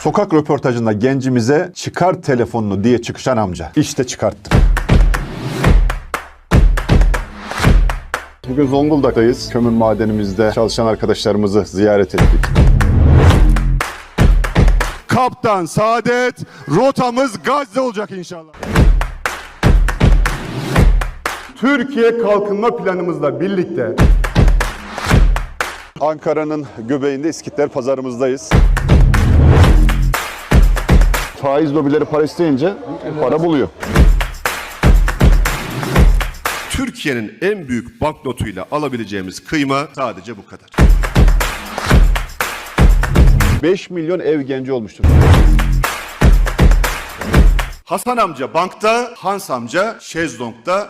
Sokak röportajında gencimize çıkar telefonunu diye çıkışan amca. İşte çıkarttım. Bugün Zonguldak'tayız. Kömür madenimizde çalışan arkadaşlarımızı ziyaret ettik. Kaptan Saadet, rotamız Gazze olacak inşallah. Türkiye kalkınma planımızla birlikte Ankara'nın göbeğinde İskitler pazarımızdayız. Faiz lobileri para isteyince para buluyor. Türkiye'nin en büyük banknotuyla alabileceğimiz kıyma sadece bu kadar. 5 milyon ev genci olmuştur. Hasan amca bankta, Hans amca şezlongda.